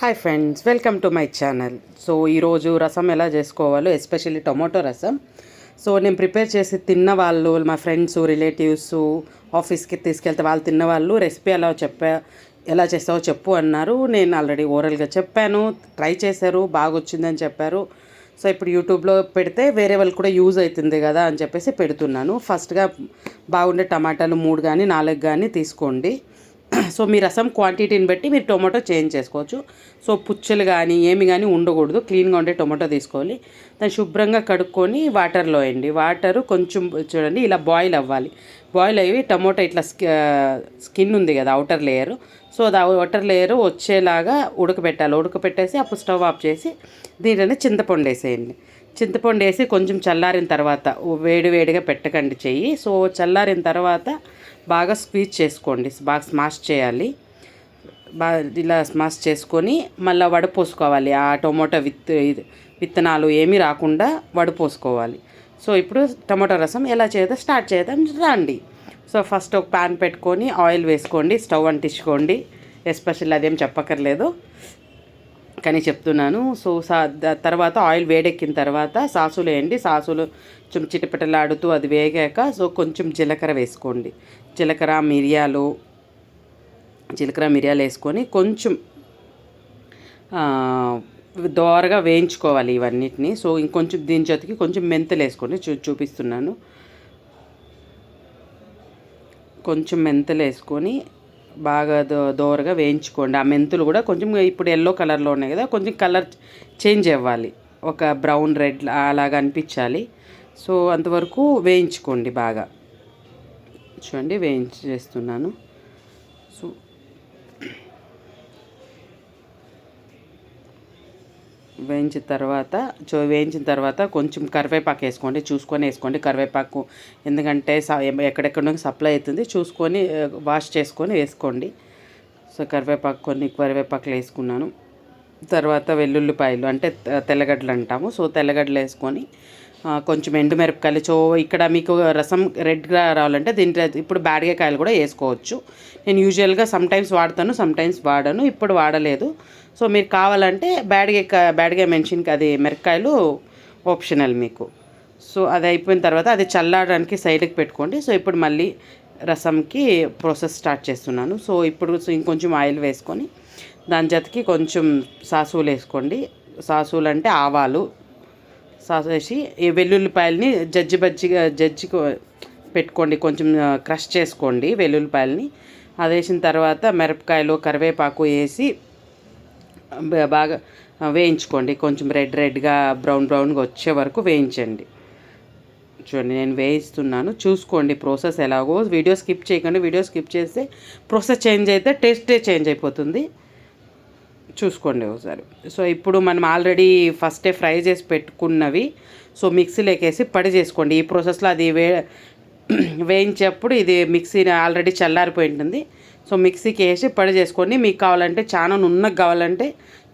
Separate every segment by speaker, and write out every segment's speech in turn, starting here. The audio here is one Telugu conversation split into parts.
Speaker 1: Hi friends welcome to my channel so ఈరోజు రసం ఎలా చేసుకోవాలో ఎస్పెషల్లీ టొమాటో రసం. సో నేను ప్రిపేర్ చేసి తిన్న వాళ్ళు మా ఫ్రెండ్స్ రిలేటివ్స్ ఆఫీస్కి తీసుకెళ్తే వాళ్ళు తిన్న వాళ్ళు రెసిపీ ఎలా చెప్పా ఎలా చేస్తావో చెప్పు అన్నారు. నేను ఆల్రెడీ ఓరల్గా చెప్పాను ట్రై చేశారు బాగా వచ్చిందని చెప్పారు. సో ఇప్పుడు యూట్యూబ్లో పెడితే వేరే వాళ్ళు కూడా యూజ్ అవుతుంది కదా అని చెప్పేసి పెడుతున్నాను. ఫస్ట్గా బాగుండే టమాటాలు మూడు కానీ నాలుగు కానీ తీసుకోండి. సో మీ రసం క్వాంటిటీని బట్టి మీరు టొమాటో చేంజ్ చేసుకోవచ్చు. సో పుచ్చలు కానీ ఏమి కానీ ఉండకూడదు. క్లీన్గా ఉండే టొమాటో తీసుకోవాలి. దాన్ని శుభ్రంగా కడుక్కొని వాటర్లో వేయండి. వాటరు కొంచెం చూడండి ఇలా బాయిల్ అవ్వాలి. బాయిల్ అయ్యి టమోటా ఇట్లా స్కిన్ ఉంది కదా అవుటర్ లేయర్ సో అది అవుటర్ లేయర్ వచ్చేలాగా ఉడకబెట్టాలి. ఉడకబెట్టేసి అప్పుడు స్టవ్ ఆఫ్ చేసి దీంట్లోనే చింతపండు వేసేయండి. చింతపండు వేసి కొంచెం చల్లారిన తర్వాత వేడి వేడిగా పెట్టకండి చెయ్యి. సో చల్లారిన తర్వాత బాగా స్క్వీజ్ చేసుకోండి. బాగా స్మాష్ చేయాలి. బాగా ఇలా స్మాష్ చేసుకొని మళ్ళీ వడపోసుకోవాలి ఆ టొమాటో విత్ విత్తనాలు ఏమీ రాకుండా వడపోసుకోవాలి సో ఇప్పుడు టమాటో రసం ఎలా చేద్దాం? స్టార్ట్ చేద్దాం. రండి. సో ఫస్ట్ ఒక ప్యాన్ పెట్టుకొని ఆయిల్ వేసుకోండి. స్టవ్ అంటించుకోండి. ఎస్పెషల్ అదేం చెప్పక్కర్లేదు. కానీ చెప్తున్నాను. సో సా తర్వాత ఆయిల్ వేడెక్కిన తర్వాత సాసులు వేయండి. సాసులు కొంచెం చిటపిటలాడుతూ అది వేగాక సో కొంచెం జీలకర్ర వేసుకోండి. జీలకర్ర మిరియాలు జీలకర్ర మిరియాలు వేసుకొని కొంచెం దోరగా వేయించుకోవాలి ఇవన్నిటిని. సో ఇంకొంచెం దీని జొతికి కొంచెం మెంతులు వేసుకోండి. చూ చూపిస్తున్నాను. కొంచెం మెంతులు వేసుకొని బాగా దో దోరగా వేయించుకోండి. ఆ మెంతులు కూడా కొంచెం ఇప్పుడు ఎల్లో కలర్లో ఉన్నాయి కదా కొంచెం కలర్ చేంజ్ అవ్వాలి. ఒక బ్రౌన్ రెడ్ అలాగా అనిపించాలి. సో అంతవరకు వేయించుకోండి బాగా. చూడండి వేయించి చేస్తున్నాను సో వేయించిన తర్వాత చో వేయించిన తర్వాత కొంచెం కరివేపాకు వేసుకోండి చూసుకొని వేసుకోండి కరివేపాకు. ఎందుకంటే ఎక్కడెక్కడ సప్లై అవుతుంది చూసుకొని వాష్ చేసుకొని వేసుకోండి. సో కరివేపాకు కొన్ని కరివేపాకులు వేసుకున్నాను. తర్వాత వెల్లుల్లిపాయలు అంటే తెల్లగడ్డలు అంటాము. సో తెల్లగడ్డలు వేసుకొని కొంచెం ఎండుమిరపకాయలు చో ఇక్కడ మీకు రసం రెడ్గా రావాలంటే దీంట్లో ఇప్పుడు బ్యాడిగకాయలు కూడా వేసుకోవచ్చు. నేను యూజువల్గా సమ్టైమ్స్ వాడతాను సమ్టైమ్స్ వాడను ఇప్పుడు వాడలేదు. సో మీరు కావాలంటే బ్యాడిగ బ్యాడ్గా మెన్షన్కి అది మిరపకాయలు ఆప్షనల్ మీకు. సో అది అయిపోయిన తర్వాత అది చల్లడానికి సైడ్కి పెట్టుకోండి. సో ఇప్పుడు మళ్ళీ రసంకి ప్రాసెస్ స్టార్ట్ చేస్తున్నాను. సో ఇప్పుడు ఇంకొంచెం ఆయిల్ వేసుకొని దాని జతకి కొంచెం సాసులు వేసుకోండి. సాసులు అంటే ఆవాలు సాస్ వేసి ఈ వెల్లుల్లిపాయలని జజ్జి బజ్జిగా జడ్జి పెట్టుకోండి కొంచెం క్రష్ చేసుకోండి వెల్లుల్లిపాయలని. అది వేసిన తర్వాత మిరపకాయలు కరివేపాకు వేసి బాగా వేయించుకోండి. కొంచెం రెడ్ రెడ్గా బ్రౌన్ బ్రౌన్గా వచ్చే వరకు వేయించండి. చూడండి నేను వేయిస్తున్నాను. చూసుకోండి ప్రాసెస్ ఎలాగో. వీడియో స్కిప్ చేయకండి వీడియో స్కిప్ చేస్తే ప్రాసెస్ చేంజ్ అయితే టేస్టే చేంజ్ అయిపోతుంది. చూసుకోండి ఒకసారి. సో ఇప్పుడు మనం ఆల్రెడీ ఫస్టే ఫ్రై చేసి పెట్టుకున్నవి సో మిక్సీలోకి వేసి పడి చేసుకోండి. ఈ ప్రాసెస్లో అది వే వేయించేప్పుడు ఇది మిక్సీ ఆల్రెడీ చల్లారిపోయి ఉంటుంది. సో మిక్సీకి వేసి పడి చేసుకోండి మీకు కావాలంటే చాలా నున్నగా కావాలంటే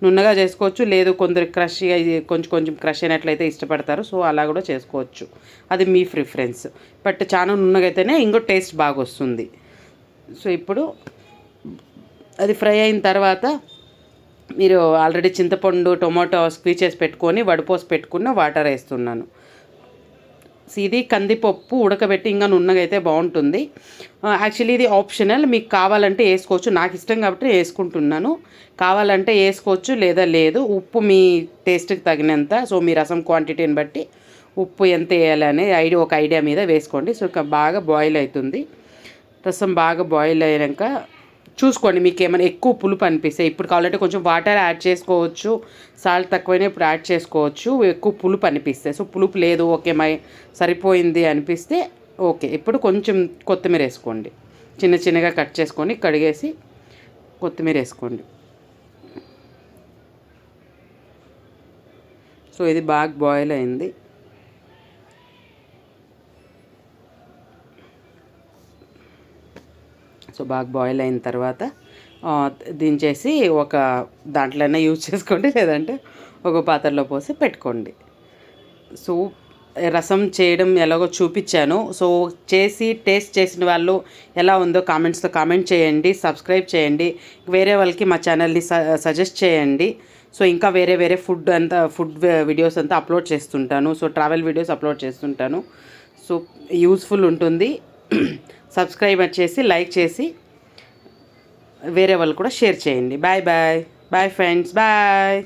Speaker 1: నున్నగా చేసుకోవచ్చు. లేదు కొందరు క్రష్ కొంచెం కొంచెం క్రష్ అయినట్లయితే ఇష్టపడతారు. సో అలా కూడా చేసుకోవచ్చు. అది మీ ప్రిఫరెన్స్. బట్ చాలా నున్నగా అయితేనే ఇంకో టేస్ట్ బాగా వస్తుంది. సో ఇప్పుడు అది ఫ్రై అయిన తర్వాత మీరు ఆల్రెడీ చింతపండు టొమాటో స్క్వీ చేసి పెట్టుకొని వడిపోసి పెట్టుకున్న వాటర్ వేస్తున్నాను. ఇది కందిపప్పు ఉడకబెట్టి ఇంకా నున్నగైతే బాగుంటుంది. యాక్చువల్లీ ఇది ఆప్షనల్ మీకు కావాలంటే వేసుకోవచ్చు. నాకు ఇష్టం కాబట్టి వేసుకుంటున్నాను. కావాలంటే వేసుకోవచ్చు లేదా లేదు. ఉప్పు మీ టేస్ట్కి తగినంత. సో మీ రసం క్వాంటిటీని బట్టి ఉప్పు ఎంత వేయాలనే ఐడియా ఒక ఐడియా మీద వేసుకోండి. సో బాగా బాయిల్ అవుతుంది. రసం బాగా బాయిల్ అయ్యాక చూసుకోండి మీకు ఏమైనా ఎక్కువ పులుపు అనిపిస్తే. ఇప్పుడు కావాలంటే కొంచెం వాటర్ యాడ్ చేసుకోవచ్చు సాల్ట్ తక్కువైనా ఇప్పుడు యాడ్ చేసుకోవచ్చు ఎక్కువ పులుపు అనిపిస్తే. సో పులుపు లేదు ఓకే మై సరిపోయింది అనిపిస్తే ఓకే. ఇప్పుడు కొంచెం కొత్తిమీర వేసుకోండి. చిన్న చిన్నగా కట్ చేసుకొని కడిగేసి కొత్తిమీర వేసుకోండి. సో ఇది బాగా బాయిల్ అయింది. సో బాగా బాయిల్ అయిన తర్వాత దించేసి ఒక దాంట్లోనే యూజ్ చేసుకోండి లేదంటే ఒక పాత్రలో పోసి పెట్టుకోండి. సో రసం చేయడం ఎలాగో చూపించాను. సో చేసి టేస్ట్ చేసిన వాళ్ళు ఎలా ఉందో కామెంట్స్లో కామెంట్ చేయండి సబ్స్క్రైబ్ చేయండి. వేరే వాళ్ళకి మా ఛానల్ని సజెస్ట్ చేయండి. సో ఇంకా వేరే వేరే ఫుడ్ అంతా ఫుడ్ వీడియోస్ అంతా అప్లోడ్ చేస్తుంటాను. సో ట్రావెల్ వీడియోస్ అప్లోడ్ చేస్తుంటాను. సో యూస్ఫుల్ ఉంటుంది. సబ్స్క్రైబ్ చేసి లైక్ చేసి వేరే వాళ్ళు కూడా షేర్ చేయండి. Bye bye. Bye friends. Bye.